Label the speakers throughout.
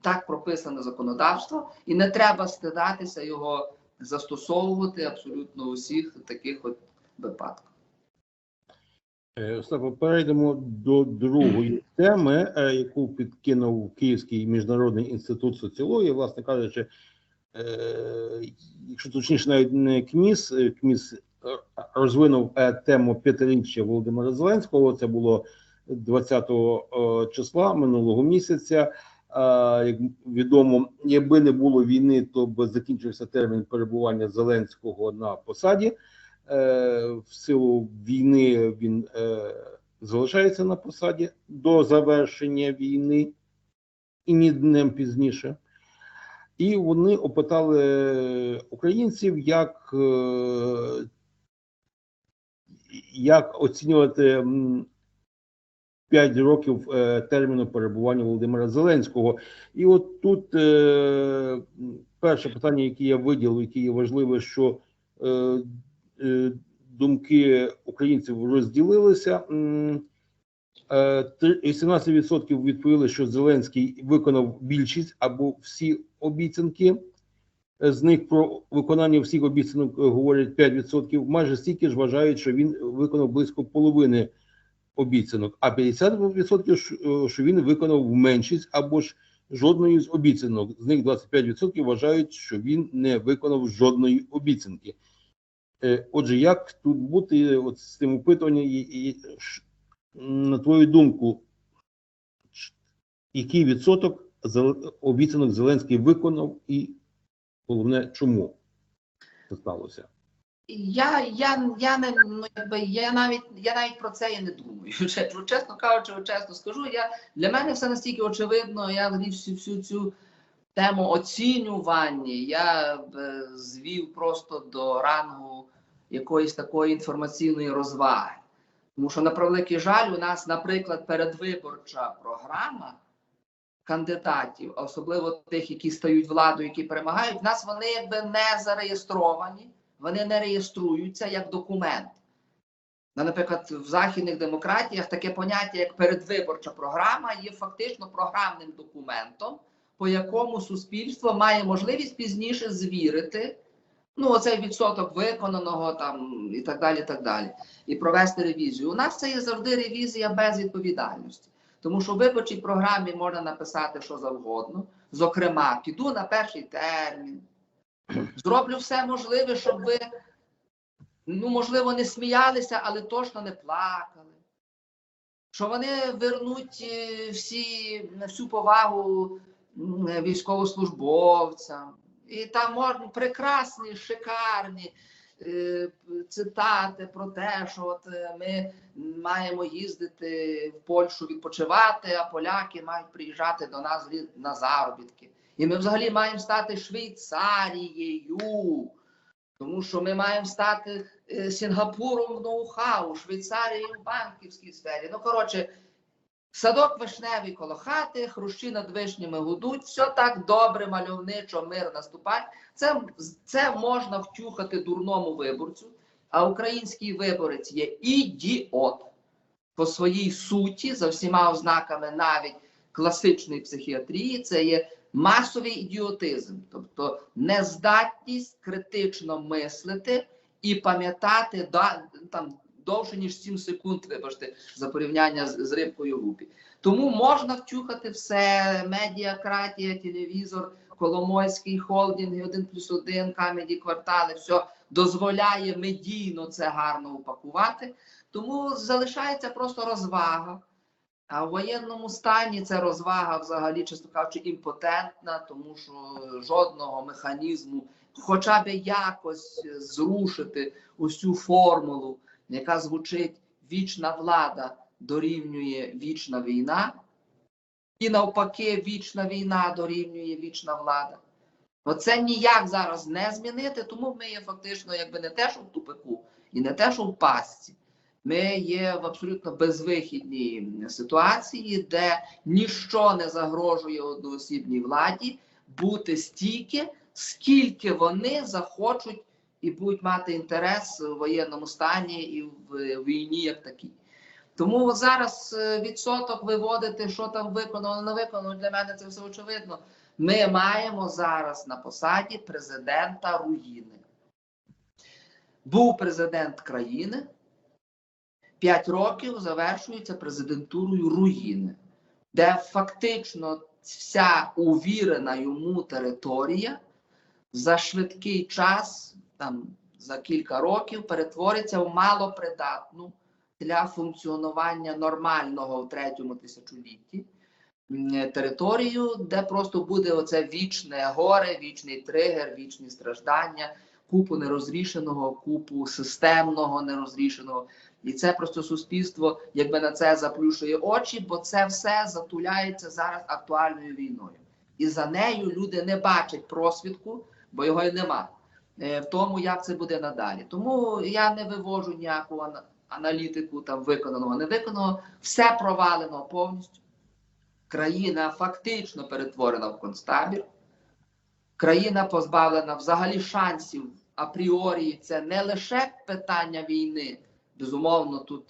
Speaker 1: Так прописане законодавство, і не треба стидатися його застосовувати абсолютно у всіх таких от випадках.
Speaker 2: Е, Остапе, перейдемо до другої теми, е, яку підкинув Київський міжнародний інститут соціології. Власне кажучи, е, якщо точніше, навіть не КМІС, КМІС розвинув тему п'ятиріччя Володимира Зеленського. Це було 20 е, числа минулого місяця. Як відомо, якби не було війни, то б закінчився термін перебування Зеленського на посаді. Е, в силу війни він е, залишається на посаді до завершення війни і ні днем пізніше. І вони опитали українців, як, е, як оцінювати 5 років е, терміну перебування Володимира Зеленського. І от тут е, перше питання, яке я виділив, яке є важливе, що е, думки українців розділилися. М, е, три- 17% відповіли, що Зеленський виконав більшість або всі обіцянки. З них про виконання всіх обіцянок говорять 5%. Майже стільки ж вважають, що він виконав близько половини обіцянок, а 50% що- е, він виконав меншість або ж жодної з обіцянок. З них 25% вважають, що він не виконав жодної обіцянки. Е, Отже, як тут бути от з цим опитуванням, і, і на твою думку, який відсоток обіцянок Зеленський виконав, і головне, чому це сталося?
Speaker 1: Я, я, я не ну, якби я навіть я навіть про це і не думаю. Чесно, кажучи, чесно скажу. Я для мене все настільки очевидно. Я всю, всю цю тему оцінювання я б е, звів просто до рангу якоїсь такої інформаційної розваги. Тому що на превеликий жаль, у нас, наприклад, передвиборча програма кандидатів, особливо тих, які стають владою, які перемагають, в нас вони якби не зареєстровані вони не реєструються як документ. Наприклад, в західних демократіях таке поняття, як передвиборча програма, є фактично програмним документом, по якому суспільство має можливість пізніше звірити ну, оцей відсоток виконаного там і так далі. І так далі, і провести ревізію. У нас це є завжди ревізія без відповідальності. Тому що в виборчій програмі можна написати що завгодно. Зокрема, піду на перший термін, Зроблю все можливе, щоб ви, ну, можливо, не сміялися, але точно не плакали. Що вони вернуть е, всі, всю повагу військовослужбовцям. І там можна прекрасні, шикарні е, цитати про те, що от е, ми маємо їздити в Польщу відпочивати, а поляки мають приїжджати до нас на заробітки. І ми взагалі маємо стати Швейцарією, тому що ми маємо стати е, Сінгапуром в ноу-хау, Швейцарією в банківській сфері. Ну, коротше, садок вишневий коло хати, хрущі над вишнями гудуть, все так добре, мальовничо, мир наступає. Це, це можна втюхати дурному виборцю, а український виборець є ідіот по своїй суті, за всіма ознаками навіть класичної психіатрії, це є масовий ідіотизм, тобто нездатність критично мислити і пам'ятати да, там довше ніж 7 секунд, вибачте, за порівняння з, з рибкою в. Тому можна втюхати все: медіакратія, телевізор, Коломойський холдинг, 1 плюс 1, камеді квартали, все дозволяє медійно це гарно упакувати. Тому залишається просто розвага. А в воєнному стані ця розвага взагалі, чесно кажучи, імпотентна, тому що жодного механізму, хоча б якось зрушити усю формулу, яка звучить вічна влада дорівнює вічна війна, і навпаки, вічна війна дорівнює вічна влада. Оце ніяк зараз не змінити, тому ми є фактично якби не те, що в тупику, і не те, що в пастці. Ми є в абсолютно безвихідній ситуації, де ніщо не загрожує одноосібній владі бути стільки, скільки вони захочуть і будуть мати інтерес в воєнному стані і в війні як такій. Тому зараз е, відсоток виводити, що там виконано, не виконано, для мене це все очевидно. Ми маємо зараз на посаді президента руїни. Був президент країни, 5 років завершується президентурою руїни, де фактично вся увірена йому територія за швидкий час, там за кілька років, перетвориться в малопридатну для функціонування нормального в третьому тисячолітті територію, де просто буде оце вічне горе, вічний тригер, вічні страждання, купу нерозрішеного, купу системного нерозрішеного. І це просто суспільство, якби на це заплющує очі, бо це все затуляється зараз актуальною війною. І за нею люди не бачать просвідку, бо його й нема е, в тому, як це буде надалі. Тому я не вивожу ніяку аналітику там виконаного, не виконаного. Все провалено повністю. Країна фактично перетворена в концтабір. Країна позбавлена взагалі шансів апріорі. Це не лише питання війни. Безумовно, тут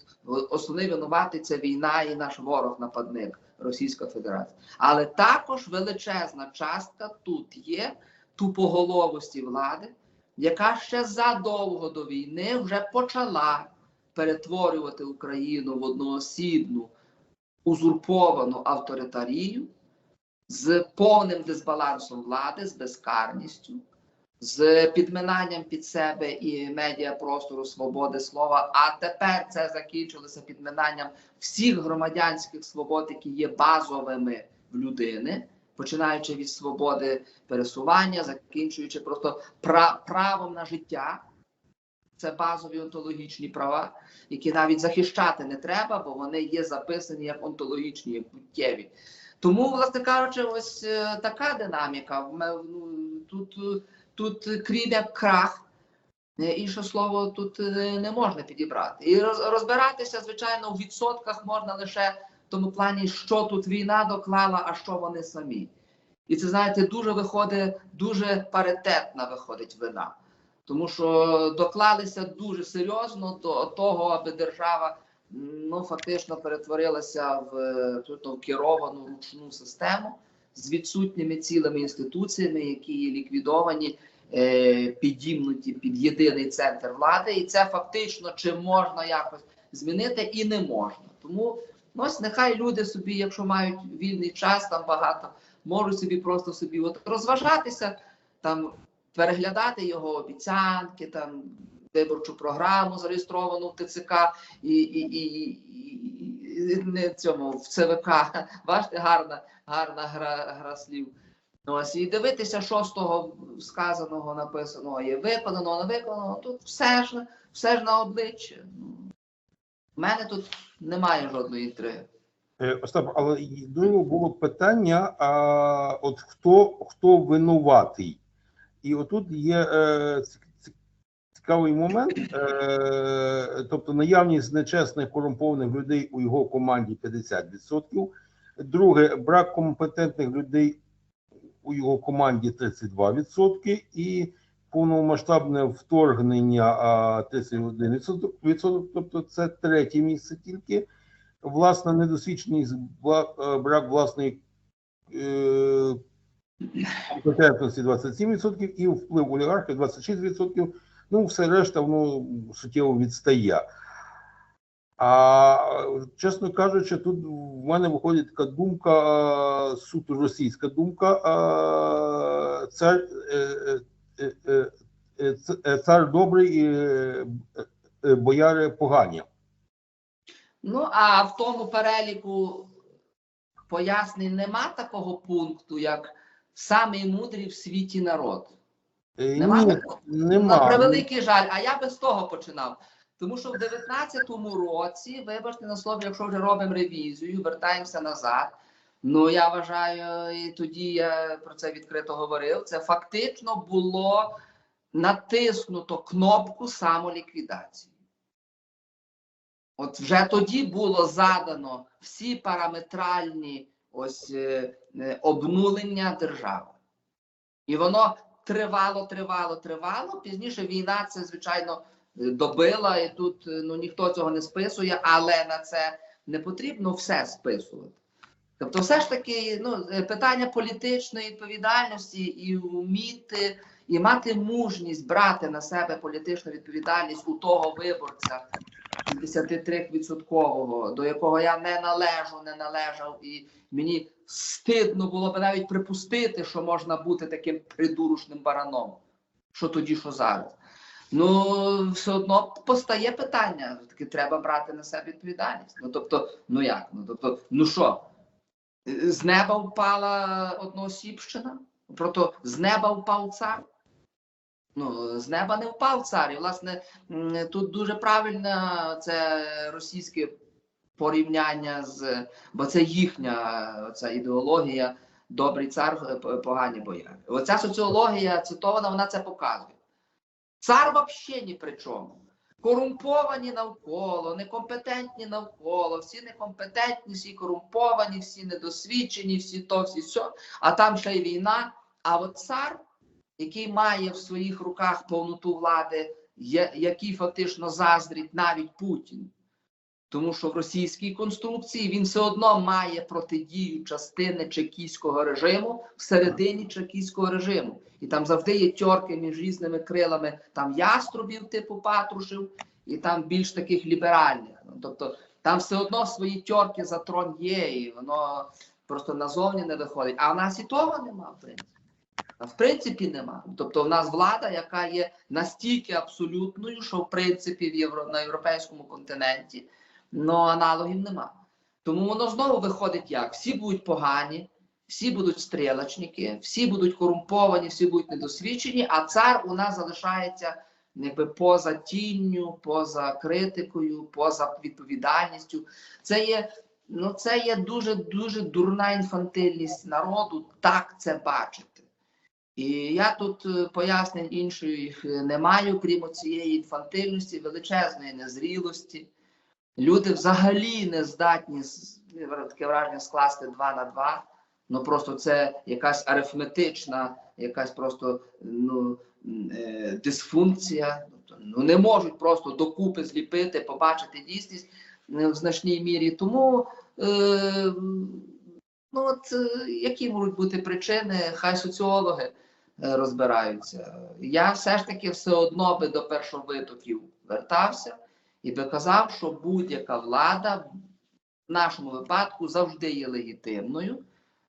Speaker 1: основний винуватий це війна і наш ворог-нападник Російська Федерація. Але також величезна частка тут є тупоголовості влади, яка ще задовго до війни вже почала перетворювати Україну в одноосібну узурповану авторитарію з повним дисбалансом влади, з безкарністю, з підминанням під себе і медіапростору свободи слова. А тепер це закінчилося підминанням всіх громадянських свобод, які є базовими в людини, починаючи від свободи пересування, закінчуючи просто пра- правом на життя. Це базові онтологічні права, які навіть захищати не треба, бо вони є записані як онтологічні, як буттєві. Тому, власне кажучи, ось е, така динаміка. Ме- ну, Тут, е, тут крім як крах, е, інше слово тут е, не можна підібрати. І розбиратися, звичайно, у відсотках можна лише в тому плані, що тут війна доклала, а що вони самі. І це, знаєте, дуже виходить, дуже паритетна виходить вина. Тому що доклалися дуже серйозно до того, аби держава ну, фактично перетворилася в, е, в керовану ручну систему з відсутніми цілими інституціями, які є ліквідовані, е, підімнуті під єдиний центр влади. І це фактично чи можна якось змінити, і не можна. Тому ну, ось нехай люди собі, якщо мають вільний час, там багато, можуть собі просто собі от розважатися, там переглядати його обіцянки, там виборчу програму зареєстровану в ТЦК і, і, і, і, і цьому в ЦВК. Бачите, гарна, гарна гра, гра слів. Ось і дивитися, що з того сказаного, написаного є виконано, не виконано. Тут все ж все ж на обличчя. Ну, У мене тут немає жодної інтриги.
Speaker 2: Е, Остап, але й було питання: а от хто, хто винуватий? І отут є е, цікавий момент, е, тобто наявність нечесних корумпованих людей у його команді 50%. Друге, брак компетентних людей у його команді 32%. І повномасштабне вторгнення 31%, тобто це третє місце тільки власна недосвідченість, е, брак власної е, компетентності 27% і вплив олігархів 26%. Ну, все решта воно суттєво відстає. А чесно кажучи, тут в мене виходить така думка, е, суто російська думка. е, Цар, е, цар добрий, і бояри погані.
Speaker 1: Ну, а в тому переліку пояснень нема такого пункту, як самий мудрий в світі народ.
Speaker 2: Е,
Speaker 1: Нема
Speaker 2: Ні,
Speaker 1: такого?
Speaker 2: нема.
Speaker 1: На превеликий жаль, а я би з того починав. Тому що в 19-му році, вибачте на слово, якщо вже робимо ревізію, вертаємося назад. Ну я вважаю, і тоді я про це відкрито говорив. Це фактично було натиснуто кнопку самоліквідації. От вже тоді було задано всі параметральні ось е, е, обнулення держави. І воно тривало, тривало, тривало. Пізніше війна це, звичайно, добила, і тут е, ну ніхто цього не списує, але на це не потрібно все списувати. Тобто, все ж таки, ну, е, питання політичної відповідальності і вміти, і мати мужність брати на себе політичну відповідальність у того виборця 53-відсоткового, до якого я не належу, не належав, і мені стидно було би навіть припустити, що можна бути таким придурушним бараном. Що тоді, що зараз. Ну, все одно постає питання. Таки треба брати на себе відповідальність. Ну тобто, ну як? Ну тобто, ну що? З неба впала одноосібщина? Прото з неба впав цар? Ну, з неба не впав цар. І, власне, тут дуже правильне це російське порівняння з бо це їхня ця ідеологія. Добрий цар, е, погані бояри. Оця соціологія цитована, вона це показує. Цар взагалі ні при чому. Корумповані навколо, некомпетентні навколо, всі некомпетентні, всі корумповані, всі недосвідчені, всі то, всі сьо. А там ще й війна. А от цар, який має в своїх руках повноту влади, який фактично заздрить навіть Путін. Тому що в російській конструкції він все одно має протидію частини чекійського режиму всередині чекійського режиму. І там завжди є тьорки між різними крилами там яструбів, типу Патрушев, і там більш таких ліберальних. Ну, тобто там все одно свої тьорки за трон є, і воно просто назовні не виходить. А в нас і того нема, в принципі. В принципі нема. Тобто в нас влада, яка є настільки абсолютною, що в принципі в євро, на європейському континенті ну, аналогів нема. Тому воно знову виходить як? Всі будуть погані, всі будуть стрілочники, всі будуть корумповані, всі будуть недосвідчені, а цар у нас залишається якби поза тінню, поза критикою, поза відповідальністю. Це є, ну, це є дуже дуже дурна інфантильність народу так це бачити. І я тут е, пояснень інших не маю, крім цієї інфантильності, величезної незрілості. Люди взагалі не здатні таке враження скласти 2 на 2. Ну просто це якась арифметична, якась просто ну, е, дисфункція. Тобто, Ну не можуть просто докупи зліпити, побачити дійсність е, в значній мірі. Тому е, ну от е, які можуть бути причини, хай соціологи е, розбираються. Я все ж таки все одно би до першовитоків вертався і би казав, що будь-яка влада в нашому випадку завжди є легітимною.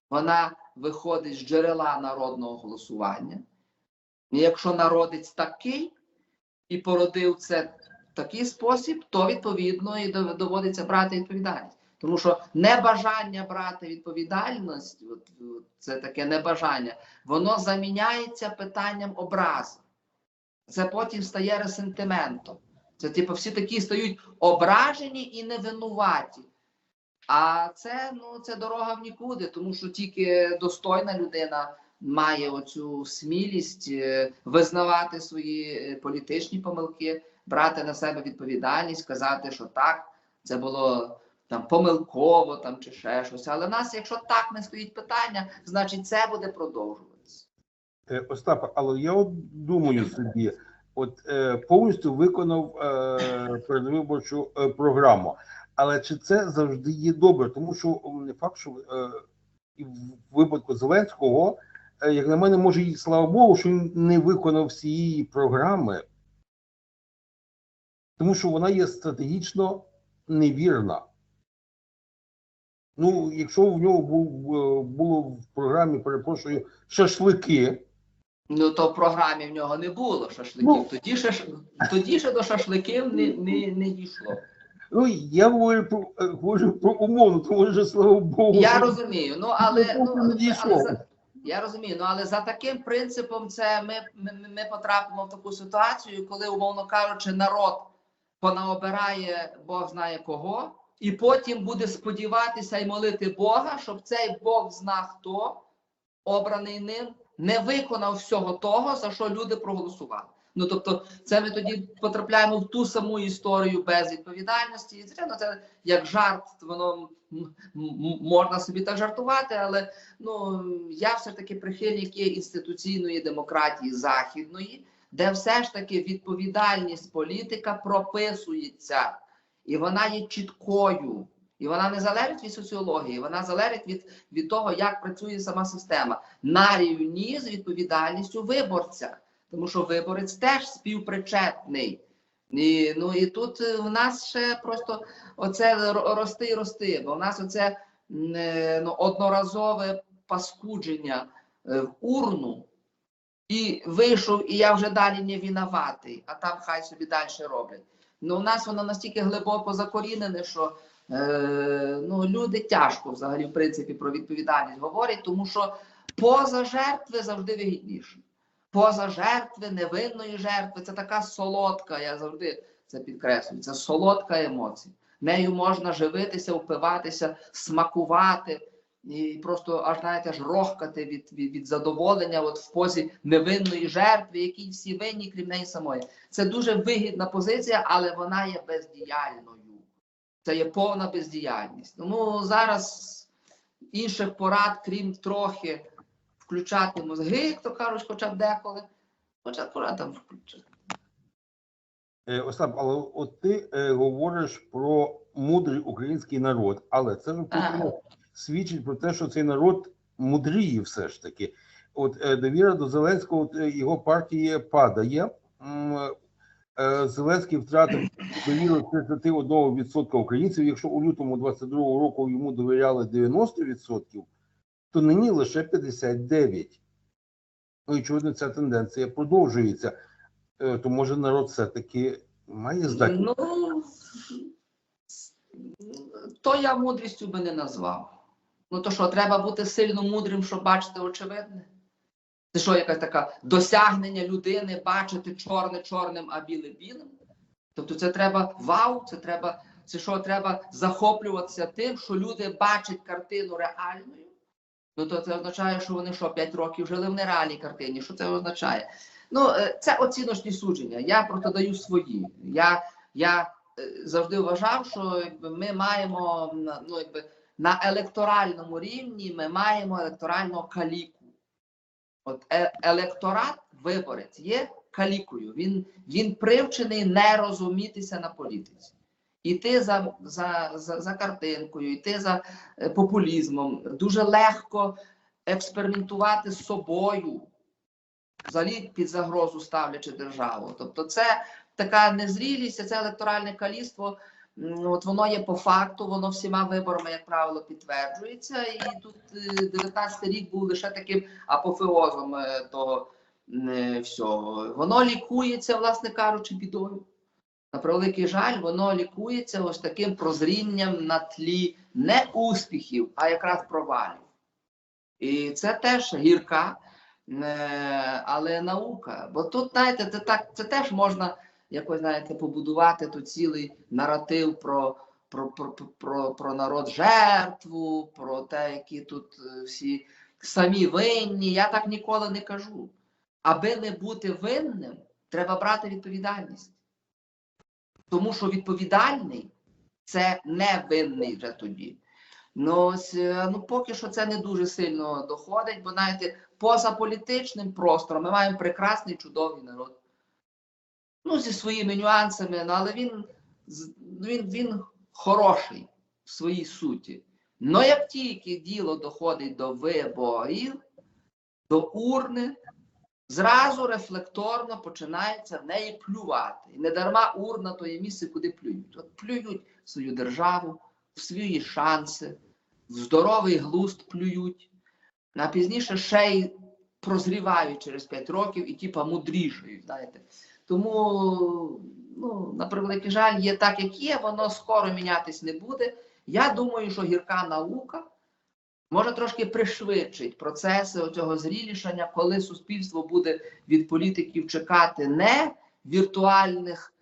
Speaker 1: Вона виходить з джерела народного голосування. І якщо народець такий і породив це в такий спосіб, то відповідно і доводиться брати відповідальність. Тому що небажання брати відповідальність, от, це таке небажання, воно заміняється питанням образи. Це потім стає ресентиментом. Це типу всі такі стають ображені і невинуваті. А це ну це дорога в нікуди, тому що тільки достойна людина має оцю смілість е, визнавати свої е, політичні помилки, брати на себе відповідальність, казати, що так, це було там помилково там чи ще щось. Але в нас, якщо так не стоїть питання, значить це буде продовжуватися.
Speaker 2: Е, Остапа, але я от думаю собі, от е, повністю виконав е, передвиборчу е, програму. Але чи це завжди є добре? Тому що не факт, що е, в випадку Зеленського, е, як на мене, може, і слава Богу, що він не виконав всієї програми, тому що вона є стратегічно невірна. Ну, якщо в нього був, було в програмі, перепрошую, шашлики.
Speaker 1: Ну то в програмі в нього не було шашликів.
Speaker 2: Ну.
Speaker 1: Тоді ще тоді ще до шашликів не, не, не дійшло.
Speaker 2: Ну, я говорю про, говорю про умовно, тому що, слава Богу,
Speaker 1: Я розумію. Ну але
Speaker 2: Ну,
Speaker 1: але
Speaker 2: дійшло.
Speaker 1: за- я розумію. Ну але за таким принципом, це ми, ми, ми потрапимо в таку ситуацію, коли, умовно кажучи, народ понаобирає Бог знає кого, і потім буде сподіватися і молити Бога, щоб цей Бог зна хто обраний ним не виконав всього того, за що люди проголосували. Ну тобто, це ми тоді потрапляємо в ту саму історію без відповідальності. І звичайно, це як жарт, воно можна собі так жартувати, але ну я все ж таки прихильник є інституційної демократії західної, де все ж таки відповідальність політика прописується, і вона є чіткою. І вона не залежить від соціології, вона залежить від, від того, як працює сама система на рівні з відповідальністю виборця. Тому що виборець теж співпричетний. І, ну і тут в нас ще просто оце ро- рости і рости, бо в нас оце е, ну, одноразове паскудження е, в урну, і вийшов, і я вже далі не винуватий, а там хай собі далі роблять. Ну, у нас воно настільки глибоко закорінене, що е, ну, люди тяжко взагалі, в принципі, про відповідальність говорять, тому що поза жертви завжди вигідніше. Поза жертви, невинної жертви, це така солодка, я завжди це підкреслюю, це солодка емоція. Нею можна живитися, впиватися, смакувати і просто аж знаєте, аж рохкати від, від, від задоволення от в позі невинної жертви, якій всі винні, крім неї самої. Це дуже вигідна позиція, але вона є бездіяльною. Це є повна бездіяльність. Тому зараз інших порад, крім трохи включати мозги, як то кажуть, хоча б деколи. Хоча б порад там включати.
Speaker 2: Е, Остап, але от ти е, говориш про мудрий український народ, але це ж
Speaker 1: Ага.
Speaker 2: Свідчить про те, що цей народ мудріє все ж таки. От е, довіра до Зеленського, е, його партії падає. Е, Зеленський втратив довіру 31% українців. Якщо у лютому 22-го року йому довіряли 90%, то нині лише 59%. Ну, очевидно, ця тенденція продовжується. То може народ все-таки має здатність.
Speaker 1: Ну, то я мудрістю би не назвав. Ну то що, треба бути сильно мудрим, щоб бачити очевидне? Це що, якась така досягнення людини бачити чорне чорним, а біле білим? Тобто це треба вау, це треба, це що треба захоплюватися тим, що люди бачать картину реальною. Ну то це означає, що вони що 5 років жили в нереальній картині. Що це означає? Ну, е, це оціночні судження. Я просто даю свої. Я, я е, завжди вважав, що ми маємо ну, якби, на електоральному рівні ми маємо електорального каліку. От е- електорат, виборець, є калікою. Він, він привчений не розумітися на політиці. Іти за, за, за, за картинкою, йти за е, популізмом. Дуже легко експериментувати з собою, взагалі під загрозу ставлячи державу. Тобто, це така незрілість, це електоральне каліство. От воно є по факту, воно всіма виборами, як правило, підтверджується. І тут 19 рік був лише таким апофеозом е, того е, всього. Воно лікується, власне кажучи, бідою. На превеликий жаль, воно лікується ось таким прозрінням на тлі не успіхів, а якраз провалів. І це теж гірка, е, але наука. Бо тут, знаєте, це так, це теж можна якось знаєте, побудувати тут цілий наратив про, про, про, про, про народ жертву, про те, які тут е, всі самі винні. Я так ніколи не кажу. Аби не бути винним, треба брати відповідальність. Тому що відповідальний це не винний вже тоді. Ну, ось, е, ну поки що це не дуже сильно доходить, бо знаєте, поза політичним простором ми маємо прекрасний чудовий народ. Ну, зі своїми нюансами, ну, але він, він, він хороший в своїй суті. Ну як тільки діло доходить до виборів, до урни, зразу рефлекторно починається в неї плювати. І не дарма урна то є місце, куди плюють. От плюють в свою державу, в свої шанси, в здоровий глузд плюють, а пізніше ще й прозрівають через 5 років і типа мудрішають, знаєте. Тому, ну, на превеликий жаль, є так, як є, воно скоро мінятись не буде. Я думаю, що гірка наука може трошки пришвидшить процеси цього зрілішання, коли суспільство буде від політиків чекати не віртуальних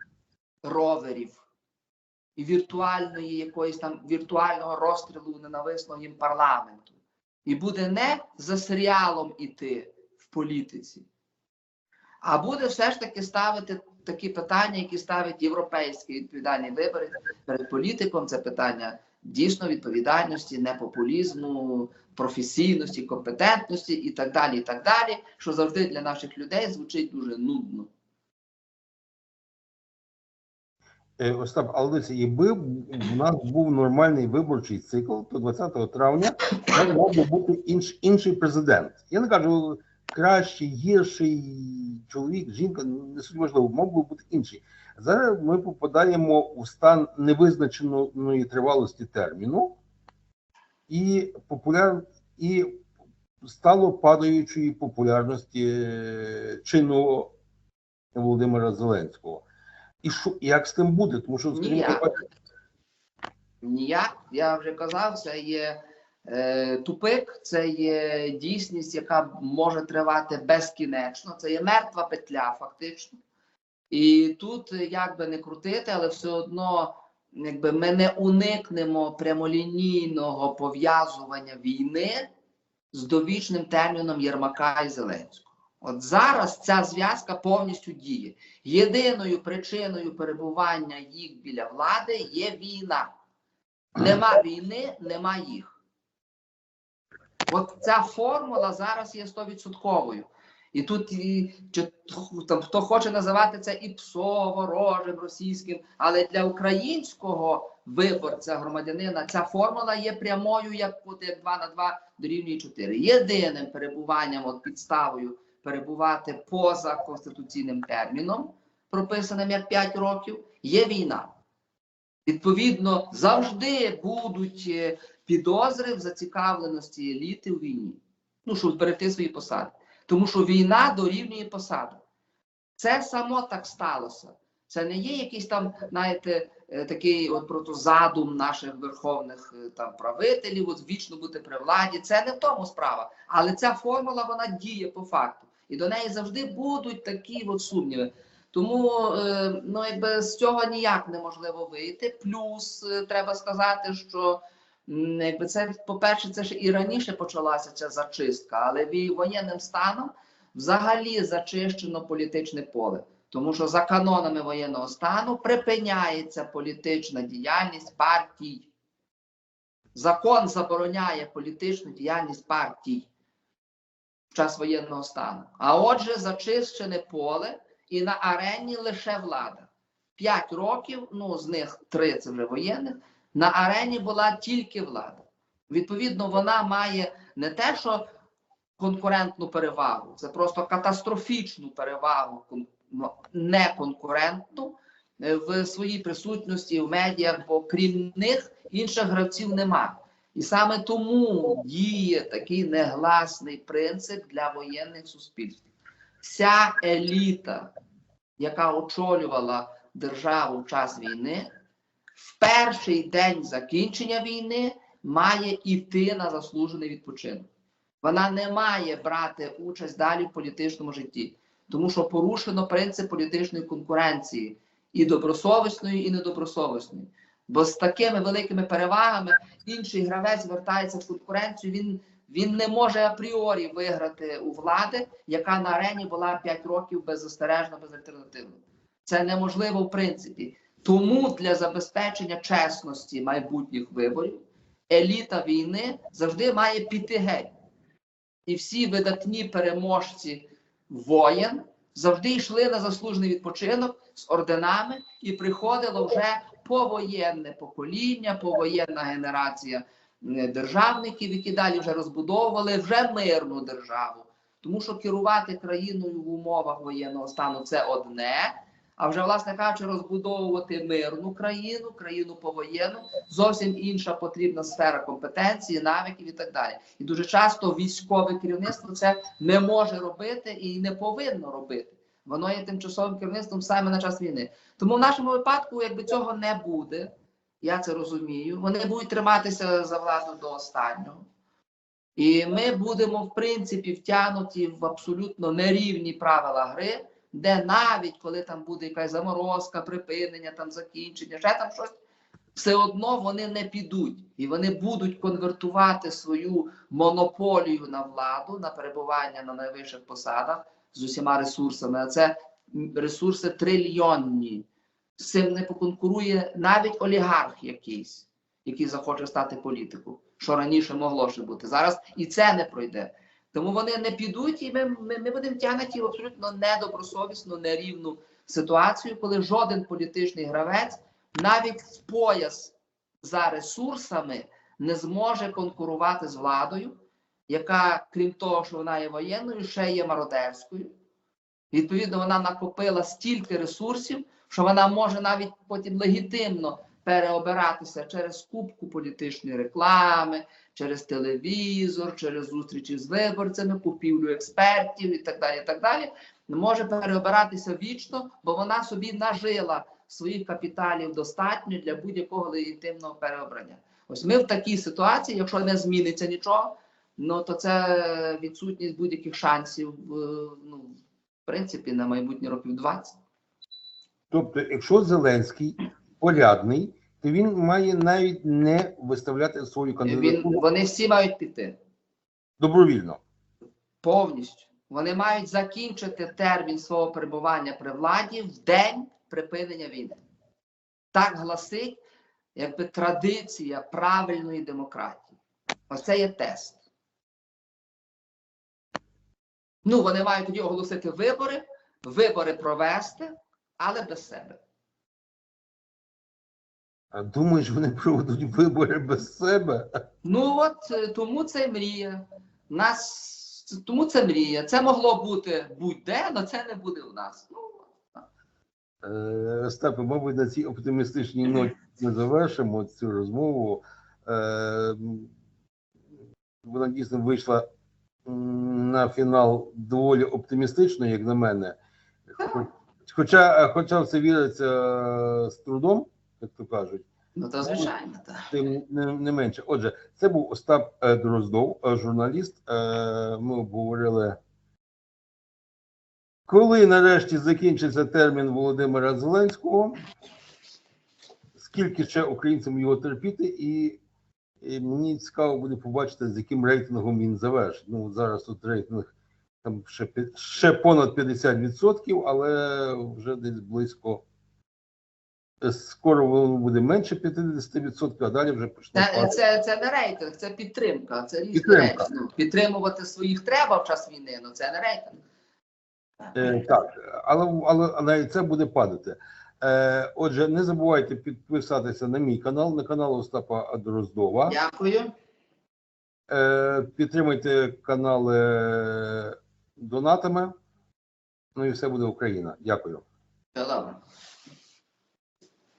Speaker 1: роверів і віртуальної якоїсь там віртуального розстрілу ненависного їм парламенту. І буде не за серіалом іти в політиці, а буде все ж таки ставити такі питання, які ставить європейські відповідальні вибори перед політиком. Це питання дійсно відповідальності, непопулізму, професійності, компетентності і так далі. і так далі, Що завжди для наших людей звучить дуже нудно.
Speaker 2: Е, Остап, але якби в нас був нормальний виборчий цикл, то 20 травня мав би бути інш, інший президент. Я не кажу кращий, гірший чоловік, жінка, не суть важливо, мав би бути інший. Зараз ми попадаємо у стан невизначеної тривалості терміну і популяр і стало падаючої популярності е, чинного Володимира Зеленського. І що як з тим буде? Тому що скажімо,
Speaker 1: Ніяк. Ніяк, я вже казав, це є тупик, це є дійсність, яка може тривати безкінечно. Це є мертва петля, фактично. І тут, е, як би не крутити, але все одно якби ми не уникнемо прямолінійного пов'язування війни з довічним терміном Єрмака і Зеленського. От зараз ця зв'язка повністю діє. Єдиною причиною перебування їх біля влади є війна. Нема війни, нема їх. От ця формула зараз є стовідсотковою. І тут і, чи, там, хто хоче називати це і ПСО ворожим російським, але для українського виборця, громадянина, ця формула є прямою, як, як 2 на 2 дорівнює 4. Єдиним перебуванням, от підставою перебувати поза конституційним терміном, прописаним як 5 років, є війна. Відповідно, завжди будуть е, підозри в зацікавленості еліти у війні. Ну, щоб зберегти свої посади. Тому що війна дорівнює посаду. Це само так сталося. Це не є якийсь там, знаєте, е, такий от просто задум наших верховних е, там правителів, от вічно бути при владі. Це не в тому справа. Але ця формула вона діє по факту. І до неї завжди будуть такі от сумніви. Тому е, ну, якби з цього ніяк неможливо вийти. Плюс треба сказати, що якби це, по-перше, це ж і раніше почалася ця зачистка, але воєнним станом взагалі зачищено політичне поле. Тому що за канонами воєнного стану припиняється політична діяльність партій. Закон забороняє політичну діяльність партій в час воєнного стану. А отже, зачищене поле і на арені лише влада. П'ять років, ну з них три це вже воєнних, на арені була тільки влада. Відповідно, вона має не те, що конкурентну перевагу, це просто катастрофічну перевагу, ну, не конкурентну е, в своїй присутності в медіах, бо крім них інших гравців нема. І саме тому діє такий негласний принцип для воєнних суспільств. Вся еліта, яка очолювала державу в час війни, в перший день закінчення війни має йти на заслужений відпочинок. Вона не має брати участь далі в політичному житті, тому що порушено принцип політичної конкуренції і добросовісної, і недобросовісної. Бо з такими великими перевагами інший гравець вертається в конкуренцію. Він, він не може апріорі виграти у влади, яка на арені була 5 років беззастережно, безальтернативно. Це неможливо в принципі. Тому для забезпечення чесності майбутніх виборів еліта війни завжди має піти геть. І всі видатні переможці воєн завжди йшли на заслужений відпочинок з орденами, і приходило вже повоєнне покоління, повоєнна генерація державників, які далі вже розбудовували вже мирну державу. Тому що керувати країною в умовах воєнного стану це одне. А вже, власне кажучи, розбудовувати мирну країну, країну повоєнну, зовсім інша потрібна сфера компетенції, навиків і так далі. І дуже часто військове керівництво це не може робити і не повинно робити. Воно є тимчасовим керівництвом саме на час війни. Тому в нашому випадку, якби цього не буде, я це розумію. Вони будуть триматися за владу до останнього. І ми будемо, в принципі, втягнуті в абсолютно нерівні правила гри, де навіть коли там буде якась заморозка, припинення, там закінчення, ще там щось, все одно вони не підуть і вони будуть конвертувати свою монополію на владу, на перебування на найвищих посадах з усіма ресурсами. А це ресурси трильйонні. З цим не поконкурує навіть олігарх якийсь, який захоче стати політиком, що раніше могло ще бути. Зараз і це не пройде. Тому вони не підуть, і ми, ми, ми будемо тягнуті в абсолютно недобросовісну, нерівну ситуацію, коли жоден політичний гравець навіть в пояс за ресурсами не зможе конкурувати з владою, яка, крім того, що вона є воєнною, ще є мародерською. Відповідно, вона накопила стільки ресурсів, що вона може навіть потім легітимно переобиратися через кубку політичної реклами, через телевізор, через зустрічі з виборцями, купівлю експертів і так далі. І так далі. Може переобиратися вічно, бо вона собі нажила своїх капіталів достатньо для будь-якого легітимного переобрання. Ось ми в такій ситуації, якщо не зміниться нічого, ну то це відсутність будь-яких шансів, е, ну, в принципі, на майбутні років 20.
Speaker 2: Тобто, якщо Зеленський порядний, то він має навіть не виставляти свою
Speaker 1: Він, вони всі мають піти
Speaker 2: добровільно.
Speaker 1: повністю. Вони мають закінчити термін свого перебування при владі в день припинення війни. Так гласить, якби традиція правильної демократії. Оце є тест. Ну, вони мають тоді оголосити вибори, вибори провести, але без себе.
Speaker 2: А думаєш, вони проведуть вибори без себе?
Speaker 1: Ну от е, тому це мрія. Нас тому це мрія. Це могло бути будь-де, але це не буде у нас. Ну,
Speaker 2: Е, Остапе, мабуть, на цій оптимістичній ноті ми завершимо цю розмову. Е, Вона дійсно вийшла на фінал доволі оптимістично, як на мене. Хоча, хоча в це віриться з трудом, як то кажуть,
Speaker 1: ну то звичайно, так.
Speaker 2: тим не, не менше. Отже, це був Остап е, Дроздов, е, журналіст. Е, Ми обговорили, коли нарешті закінчиться термін Володимира Зеленського, скільки ще українцям його терпіти, і, і мені цікаво буде побачити, з яким рейтингом він завершить. Ну, зараз тут рейтинг там ще, ще понад 50%, але вже десь близько. Скоро воно буде менше 50%, а далі вже почне
Speaker 1: Це, це, це не рейтинг, це підтримка. Це різні
Speaker 2: Підтримка.
Speaker 1: речі. Ну, підтримувати своїх треба в час війни, ну це не рейтинг.
Speaker 2: Е, так, але, але, але і це буде падати. Е, отже, не забувайте підписатися на мій канал, на канал Остапа Дроздова.
Speaker 1: Дякую.
Speaker 2: Е, підтримуйте канали донатами. Ну і все буде Україна. Дякую.
Speaker 1: Все добре.